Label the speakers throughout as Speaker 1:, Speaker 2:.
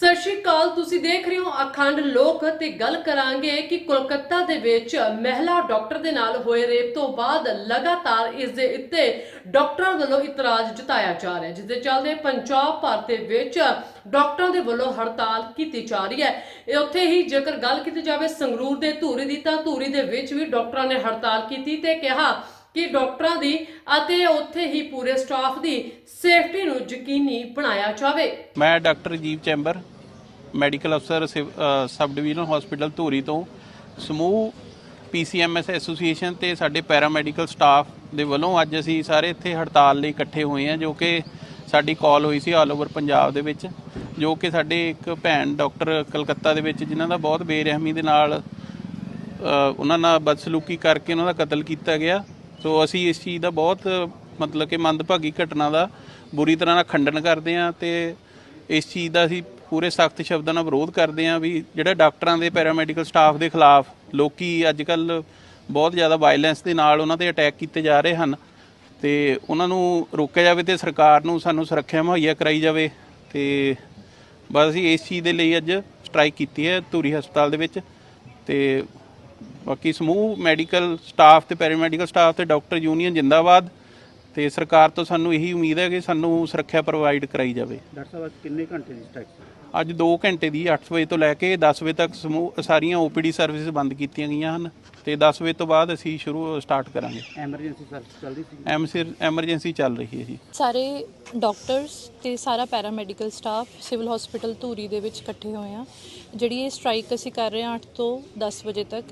Speaker 1: ਸਤਿ ਸ਼੍ਰੀ ਅਕਾਲ, ਤੁਸੀਂ ਦੇਖ ਰਹੇ ਹੋ ਅਖੰਡ ਲੋਕ ਤੇ ਗੱਲ ਕਰਾਂਗੇ ਕਿ ਕੋਲਕਾਤਾ ਦੇ ਵਿੱਚ ਮਹਿਲਾ ਡਾਕਟਰ ਦੇ ਨਾਲ ਹੋਏ ਰੇਪ ਤੋਂ ਬਾਅਦ ਲਗਾਤਾਰ ਇਸ ਦੇ ਉੱਤੇ ਡਾਕਟਰਾਂ ਵੱਲੋਂ ਇਤਰਾਜ਼ ਜਤਾਇਆ ਜਾ ਰਿਹਾ ਹੈ, ਜਿਸ ਦੇ ਚੱਲਦੇ ਪੰਜਾਬ ਭਰ ਦੇ ਵਿੱਚ ਡਾਕਟਰਾਂ ਦੇ ਵੱਲੋਂ ਹੜਤਾਲ ਕੀਤੀ ਜਾ ਰਹੀ ਹੈ। ਇਹ ਉੱਥੇ ਹੀ ਜੇਕਰ ਗੱਲ ਕੀਤੀ ਜਾਵੇ ਸੰਗਰੂਰ ਦੇ ਧੂਰੀ ਦੀ, ਤਾਂ ਧੂਰੀ ਦੇ ਵਿੱਚ ਵੀ ਡਾਕਟਰਾਂ ਨੇ ਹੜਤਾਲ ਕੀਤੀ ਤੇ ਕਿਹਾ ਕਿ ਡਾਕਟਰਾਂ ਦੀ ਅਤੇ ਉੱਥੇ ਹੀ ਪੂਰੇ ਸਟਾਫ ਦੀ ਸੇਫਟੀ ਨੂੰ ਯਕੀਨੀ ਬਣਾਇਆ ਜਾਵੇ।
Speaker 2: ਮੈਂ ਡਾਕਟਰ ਜੀਵ ਚੈਂਬਰ, ਮੈਡੀਕਲ ਅਫਸਰ, ਸਿਵ- ਸਬ ਡਿਵੀਜ਼ਨ ਹਸਪੀਟਲ ਧੂਰੀ ਤੋਂ। ਸਮੂਹ ਪੀਸੀਐਮਐਸ ਐਸੋਸੀਏਸ਼ਨ ਤੇ ਸਾਡੇ ਪੈਰਾਮੈਡੀਕਲ ਸਟਾਫ ਦੇ ਵੱਲੋਂ ਅੱਜ ਅਸੀਂ ਸਾਰੇ ਇੱਥੇ ਹੜਤਾਲ ਲਈ ਇਕੱਠੇ ਹੋਏ ਹਾਂ, ਜੋ ਕਿ ਸਾਡੀ ਕਾਲ ਹੋਈ ਸੀ ਆਲ ਓਵਰ ਪੰਜਾਬ ਦੇ ਵਿੱਚ, ਜੋ ਕਿ ਸਾਡੇ ਇੱਕ ਭੈਣ ਡਾਕਟਰ ਕਲਕੱਤਾ ਦੇ ਵਿੱਚ, ਜਿਨ੍ਹਾਂ ਦਾ ਬਹੁਤ ਬੇਰਹਿਮੀ ਦੇ ਨਾਲ ਉਹਨਾਂ ਨਾਲ ਬਦਸਲੂਕੀ ਕਰਕੇ ਉਹਨਾਂ ਦਾ ਕਤਲ ਕੀਤਾ ਗਿਆ। ਸੋ ਅਸੀਂ ਇਸ ਚੀਜ਼ ਦਾ ਬਹੁਤ, ਮਤਲਬ ਕਿ ਮੰਦਭਾਗੀ ਘਟਨਾ ਦਾ ਬੁਰੀ ਤਰ੍ਹਾਂ ਨਾਲ ਖੰਡਨ ਕਰਦੇ ਹਾਂ ਤੇ ਇਸ ਚੀਜ਼ ਦਾ ਅਸੀਂ ਪੂਰੇ ਸਖਤ ਸ਼ਬਦਾਂ ਨਾਲ ਵਿਰੋਧ ਕਰਦੇ ਹਾਂ ਵੀ ਜਿਹੜਾ ਡਾਕਟਰਾਂ ਦੇ ਪੈਰਾਮੈਡੀਕਲ ਸਟਾਫ ਦੇ ਖਿਲਾਫ ਲੋਕੀ ਅੱਜ ਕੱਲ ਬਹੁਤ ਜ਼ਿਆਦਾ ਵਾਇਲੈਂਸ ਦੇ ਨਾਲ ਉਹਨਾਂ ਤੇ ਅਟੈਕ ਕੀਤੇ ਜਾ ਰਹੇ ਹਨ ਤੇ ਉਹਨਾਂ ਨੂੰ ਰੋਕਿਆ ਜਾਵੇ ਤੇ ਸਰਕਾਰ ਨੂੰ ਸਾਨੂੰ ਸੁਰੱਖਿਆ ਮੁਹੱਈਆ ਕਰਾਈ ਜਾਵੇ ਤੇ ਬਸ ਅਸੀਂ ਇਸ ਚੀਜ਼ ਦੇ ਲਈ ਅੱਜ ਸਟ੍ਰਾਈਕ ਕੀਤੀ ਹੈ ਧੂਰੀ ਹਸਪਤਾਲ ਦੇ ਵਿੱਚ ਤੇ ਬਾਕੀ ਸਮੂਹ ਮੈਡੀਕਲ ਸਟਾਫ ਤੇ ਪੈਰਾਮੈਡੀਕਲ ਸਟਾਫ ਤੇ ਡਾਕਟਰ ਯੂਨੀਅਨ ਜਿੰਦਾਬਾਦ ਤੇ ਸਰਕਾਰ ਤੋਂ ਸਾਨੂੰ ਇਹੀ ਉਮੀਦ ਹੈ ਕਿ ਸਾਨੂੰ ਸੁਰੱਖਿਆ ਪ੍ਰੋਵਾਈਡ ਕਰਾਈ ਜਾਵੇ।
Speaker 3: ਡਾਕਟਰ ਸਾਹਿਬ ਕਿੰਨੇ ਘੰਟੇ ਦੀ ਸਟ੍ਰਾਈਕ
Speaker 2: ਅੱਜ 2 ਘੰਟੇ ਦੀ 8 ਵਜੇ ਤੋਂ ਲੈ ਕੇ 10 ਵਜੇ ਤੱਕ ਸਮੂਹ ਸਾਰੀਆਂ ਓਪੀਡੀ ਸਰਵਿਸ ਬੰਦ ਕੀਤੀਆਂ ਗਈਆਂ ਹਨ ਤੇ 10 ਵਜੇ ਤੋਂ ਬਾਅਦ ਅਸੀਂ ਸ਼ੁਰੂ ਸਟਾਰਟ ਕਰਾਂਗੇ।
Speaker 3: ਐਮਰਜੈਂਸੀ ਸਰਵਿਸ ਚੱਲਦੀ ਸੀ?
Speaker 2: ਐਮਸੀ ਐਮਰਜੈਂਸੀ ਚੱਲ ਰਹੀ ਹੈ ਜੀ।
Speaker 4: ਸਾਰੇ ਡਾਕਟਰਸ ਤੇ ਸਾਰਾ paramedical staff civil hospital Dhuri ਦੇ ਵਿੱਚ ਇਕੱਠੇ ਹੋਏ ਆ। ਜਿਹੜੀ ਇਹ ਸਟ੍ਰਾਈਕ ਅਸੀਂ ਕਰ ਰਹੇ ਹਾਂ 8 ਤੋਂ 10 ਵਜੇ ਤੱਕ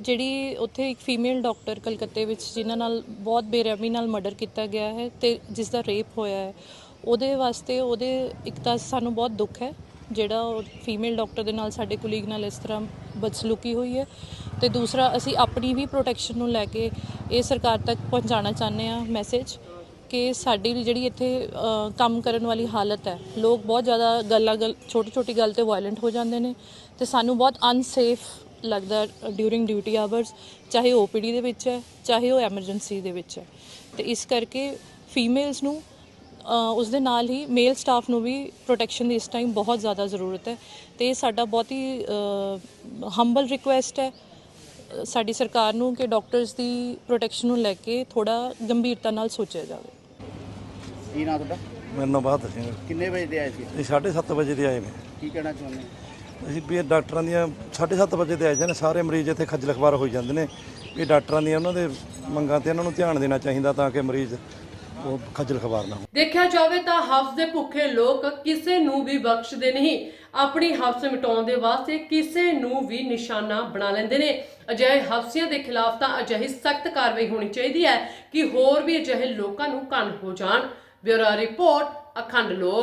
Speaker 4: ਜਿਹੜੀ ਉੱਥੇ ਇੱਕ ਫੀਮੇਲ ਡਾਕਟਰ ਕਲਕੱਤੇ ਵਿੱਚ ਜਿਨ੍ਹਾਂ ਨਾਲ ਬਹੁਤ ਬੇਰਹਿਮੀ ਨਾਲ ਮਰਡਰ ਕੀਤਾ ਗਿਆ ਹੈ ਤੇ ਜਿਸ ਦਾ ਰੇਪ ਹੋਇਆ ਹੈ ਉਹਦੇ ਵਾਸਤੇ ਉਹਦੇ ਇੱਕ ਤਾਂ ਸਾਨੂੰ ਬਹੁਤ ਦੁੱਖ ਹੈ ਜਿਹੜਾ ਫੀਮੇਲ ਡਾਕਟਰ ਦੇ ਨਾਲ ਸਾਡੇ ਕੁਲੀਗ ਨਾਲ ਇਸ ਤਰ੍ਹਾਂ ਬਦਸਲੂਕੀ ਹੋਈ ਹੈ ਤੇ ਦੂਸਰਾ, ਅਸੀਂ ਆਪਣੀ ਵੀ ਪ੍ਰੋਟੈਕਸ਼ਨ ਨੂੰ ਲੈ ਕੇ ਇਹ ਸਰਕਾਰ ਤੱਕ ਪਹੁੰਚਾਉਣਾ ਚਾਹੁੰਦੇ ਆ ਮੈਸੇਜ ਕਿ ਸਾਡੀ ਜਿਹੜੀ ਇੱਥੇ ਕੰਮ ਕਰਨ ਵਾਲੀ ਹਾਲਤ ਹੈ, ਲੋਕ ਬਹੁਤ ਜ਼ਿਆਦਾ ਗੱਲਾਂ ਗੱਲ ਛੋਟੀ ਛੋਟੀ ਗੱਲ ਤੇ ਵਾਇਲੈਂਟ ਹੋ ਜਾਂਦੇ ਨੇ ਤੇ ਸਾਨੂੰ ਬਹੁਤ ਅਨਸੇਫ ਲੱਗਦਾ ਡਿਊਰਿੰਗ ਡਿਊਟੀ ਆਵਰਸ ਚਾਹੇ ਓਪੀਡੀ ਦੇ ਵਿੱਚ ਹੈ, ਚਾਹੇ ਉਹ ਐਮਰਜੈਂਸੀ ਦੇ ਵਿੱਚ ਹੈ। ਤੇ ਇਸ ਕਰਕੇ ਫੀਮੇਲਸ ਨੂੰ ਉਸ ਦੇ ਨਾਲ ਹੀ ਮੇਲ ਸਟਾਫ ਨੂੰ ਵੀ ਪ੍ਰੋਟੈਕਸ਼ਨ ਦੀ ਇਸ ਟਾਈਮ ਬਹੁਤ ਜ਼ਿਆਦਾ ਜ਼ਰੂਰਤ ਹੈ ਤੇ ਇਹ ਸਾਡਾ ਬਹੁਤ ਹੀ ਹੰਬਲ ਰਿਕੁਐਸਟ ਹੈ। ਸਾਡੀ ਸਰਕਾਰ ਨੂੰ ਕਿ ਡਾਕਟਰਸ ਦੀ ਪ੍ਰੋਟੈਕਸ਼ਨ ਨੂੰ ਲੈ ਕੇ ਥੋੜਾ ਗੰਭੀਰਤਾ ਨਾਲ ਸੋਚਿਆ ਜਾਵੇ।
Speaker 3: ਕੀ ਨਾਂ ਤੁਹਾਡਾ?
Speaker 5: ਮੇਰਾ ਨਾਮ ਬਹਾਦਰ ਸਿੰਘ ਹੈ।
Speaker 3: ਕਿੰਨੇ ਵਜੇ ਦੇ ਆਏ ਸੀ?
Speaker 5: ਇਹ 7:30 ਵਜੇ ਦੇ ਆਏ ਨੇ।
Speaker 3: ਕੀ ਕਹਿਣਾ ਚਾਹੁੰਦੇ
Speaker 5: ਅਸੀਂ ਵੀ ਇਹ ਡਾਕਟਰਾਂ ਦੀਆਂ 7:30 ਵਜੇ ਦੇ ਆਏ ਜਾਂਦੇ ਸਾਰੇ ਮਰੀਜ਼ ਇੱਥੇ ਖੱਜਲ ਖਵਾਰ ਹੋਈ ਜਾਂਦੇ ਨੇ। ਵੀ ਡਾਕਟਰਾਂ ਦੀਆਂ ਉਹਨਾਂ ਦੇ ਮੰਗਾਂ ਤੇ ਉਹਨਾਂ ਨੂੰ ਧਿਆਨ ਦੇਣਾ ਚਾਹੀਦਾ ਤਾਂ ਕਿ ਮਰੀਜ਼ ਉਹ ਖੱਜਲ ਖਵਾਰ ਨਾ ਹੋਣ।
Speaker 1: ਦੇਖਿਆ ਜਾਵੇ ਤਾਂ ਹਫਸ ਦੇ ਭੁੱਖੇ ਲੋਕ ਕਿਸੇ ਨੂੰ ਵੀ ਬਖਸ਼ਦੇ ਨਹੀਂ। ਆਪਣੀ ਹਫਸ ਮਿਟਾਉਣ ਦੇ ਵਾਸਤੇ ਕਿਸੇ ਨੂੰ ਵੀ ਨਿਸ਼ਾਨਾ ਬਣਾ ਲੈਂਦੇ ਨੇ। ਅਜਿਹੇ ਹਫਸੀਆਂ ਦੇ ਖਿਲਾਫ ਤਾਂ ਅਜਿਹੀ ਸਖਤ ਕਾਰਵਾਈ ਹੋਣੀ ਚਾਹੀਦੀ ਹੈ ਕਿ ਹੋਰ ਵੀ ਅਜਿਹੇ ਲੋਕਾਂ ਨੂੰ ਕੰਨ ਹੋ ਜਾਣ। ਬਿਊਰੋ ਰਿਪੋਰਟ, ਅਖੰਡ ਲੋਕ।